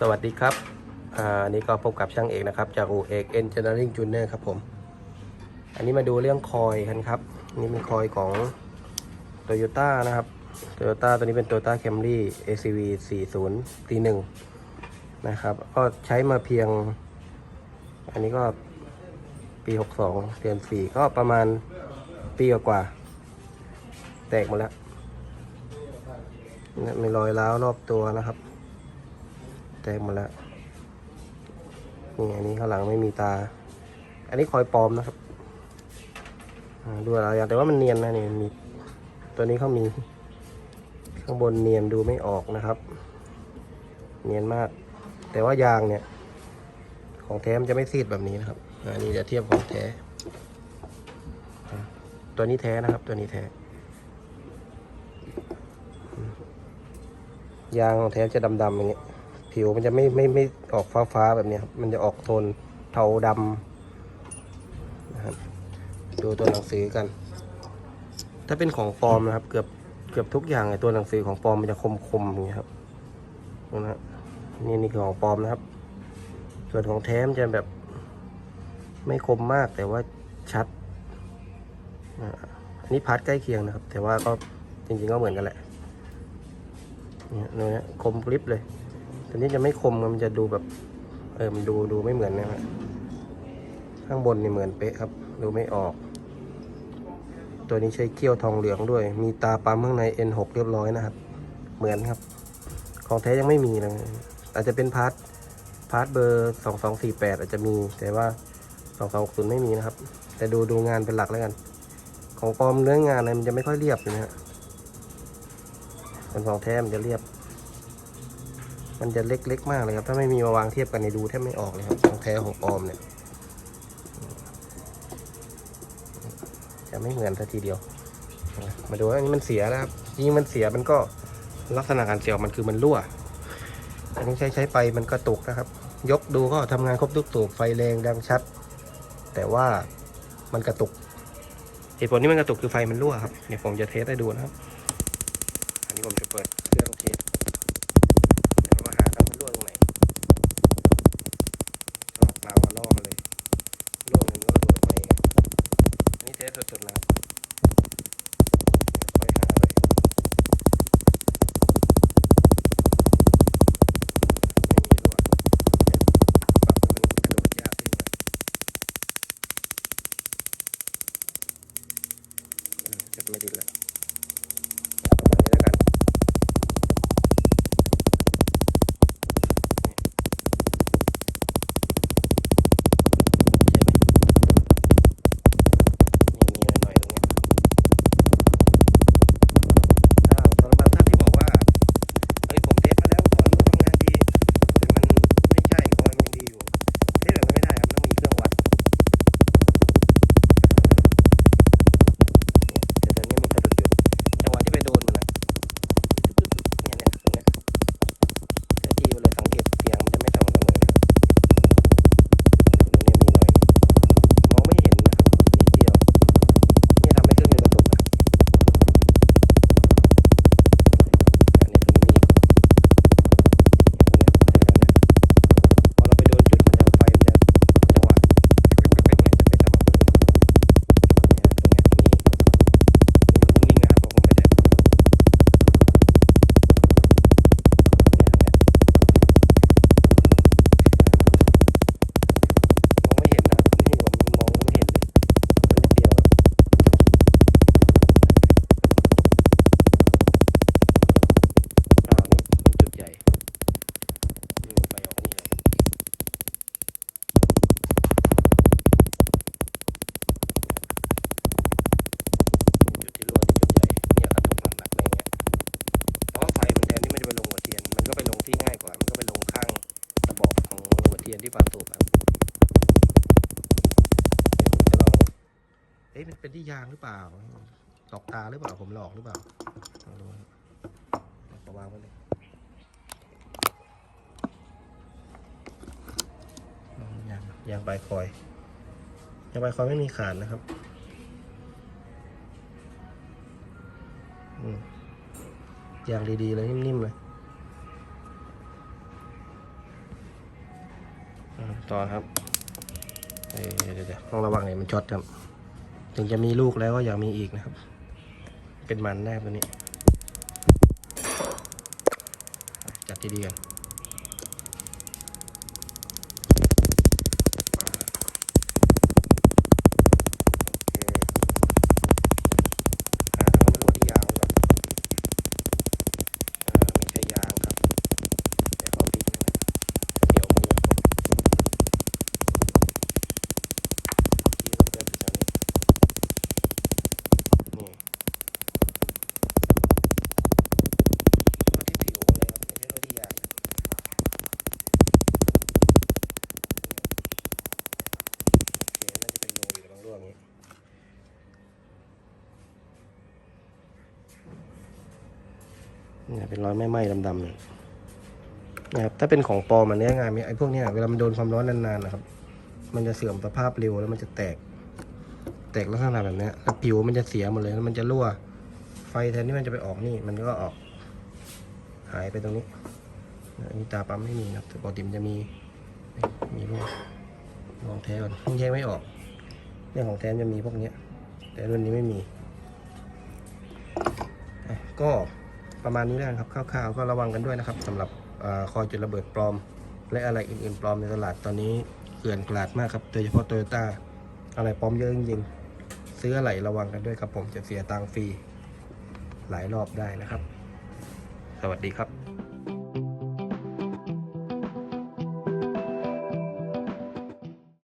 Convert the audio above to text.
สวัสดีครับอ่าอันนี้ก็พบกับช่างเอกนะครับ จากอูเอกเอนจิเนียริงจูเนอร์ครับผม อันนี้มาดูเรื่องคอยกันครับ นี่เป็นคอยของโตโยต้านะครับโตโยต้าตัวนี้เป็น Toyota Camry ACV 40 T1 นะครับ ก็ใช้มาเพียง อันนี้ก็ปี 62เดือน4 ก็ประมาณปีกว่า แตกหมดแล้วนี่มีรอยร้าวรอบตัวนะครับ แตกหมดแล้วนี่อันนี้ข้างหลังไม่มีตา อันนี้คอยปลอมนะครับดูอะไรอย่างแต่ว่ามันเนียนนะนี่มีตัวนี้เขามี ข้างบนเนียนดูไม่ออกนะครับ เนียนมาก แต่ว่ายางเนี่ย ของแท้มันจะไม่ซีดแบบนี้นะครับอันนี้จะเทียบของแท้ ตัวนี้แท้นะครับ ตัวนี้แท้ ยางของแท้จะดำๆอย่างเงี้ย ผิวมันจะไม่ไม่ไม่ออกฟ้าฟ้าแบบเนี้ยมันจะออกโทนเทาดำนะครับดูตัวหนังสือกัน ถ้าเป็นของปลอมนะครับ เกือบเกือบทุกอย่างไอตัวหนังสือของปลอมมันจะคมคมอย่างเงี้ยครับดูนะนี่นี่คือของปลอมนะครับ ส่วนของแท้มจะแบบ ไม่คมมากแต่ว่าชัดอันนี้พาร์ทใกล้เคียงนะครับ แต่ว่าก็จริงๆก็เหมือนกันแหละเนี่ยนื้อคมกริบเลย ตัวนี้จะไม่คมมันจะดูแบบ เออมันดูดูไม่เหมือนนะครับข้างบนนี่เหมือนเป๊ะครับ ดูไม่ออก ตัวนี้ใช้เขี้ยวทองเหลืองด้วย มีตาปั๊มข้างใน N6 เรียบร้อยนะครับ เหมือนครับ ของแท้ยังไม่มีเลยอาจจะเป็นพาร์ทพาร์ทเบอร์2248 อาจจะมี แต่ว่า 2260 ไม่มีนะครับ แต่ดูดูงานเป็นหลักแล้วกัน ของปลอมเนื้องานอะไรมันจะไม่ค่อยเรียบนะฮะส่วนของแท้มันจะเรียบ มันจะเล็กๆมากเลยครับ ถ้าไม่มีมาวางเทียบกันในดูแทบไม่ออกเลยครับของแท้ของปลอมเนี่ย จะไม่เหมือนทีเดียว มาดูว่าอันนี้มันเสียนะครับยิ่งมันเสียมันก็ลักษณะการเสียของมันคือมันรั่วอันนี้ใช้ใช้ไปมันกระตุกนะครับ ยกดูก็ทำงานครบทุกตัวไฟแรงดังชัด แต่ว่ามันกระตุกเหตุผลที่มันกระตุกคือไฟมันรั่วครับเดี๋ยวผมจะเทสให้ดูนะครับ อันนี้ผมจะเปิดเครื่องเทส อืม เป็นที่ยางหรือเปล่าหลอกตาหรือเปล่าผมหลอกหรือเปล่าลองดูครับเอาวางไว้เลยลองยางยางปลายคอยยางปลายคอยไม่มีขาดนะครับยางดีๆเลยนิ่มๆเลยต่อครับเดี๋ยวเดี๋ยวต้องระวังหน่อยมันช็อตครับ ถึงจะมีลูกแล้วก็อยากมีอีกนะครับ เป็นมันแน่ตัวนี้ จัดดีๆกัน เนี่ยเป็นรอยไหม้ๆดำๆเนี่ยนะครับถ้าเป็นของปลอมมันเนี้ยงานไอ้พวกเนี้ยเวลามันโดนความร้อนนานๆนะครับ มันจะเสื่อมสภาพเร็วแล้วมันจะแตก แตกลักษณะแบบเนี้ยแล้วผิวมันจะเสียหมดเลยแล้วมันจะรั่ว ไฟแทนที่มันจะไปออกนี่ มันก็ออก หายไปตรงนี้นนี้ตาปั๊มไม่มีนะครับแต่ปกติมันจะมี มีรั่วลองแท้ก่อนแยกไม่ออกเรื่องของแท้มันจะมีพวกเนี้ยแต่รุ่นนี้ไม่มีก็ ประมาณนี้แล้วกันครับคร่าวๆก็ระวังกันด้วยนะครับสำหรับอคอยจุดระเบิดปลอม และอะไรอื่นๆปลอมในตลาดตอนนี้เกลื่อนกลาดมากครับโดยเฉพาะโตโยต้าอะไรปลอมเยอะจริงๆซื้ออะไรระวังกันด้วยครับผมจะเสียตังค์ฟรีหลายรอบได้นะครับ สวัสดีครับ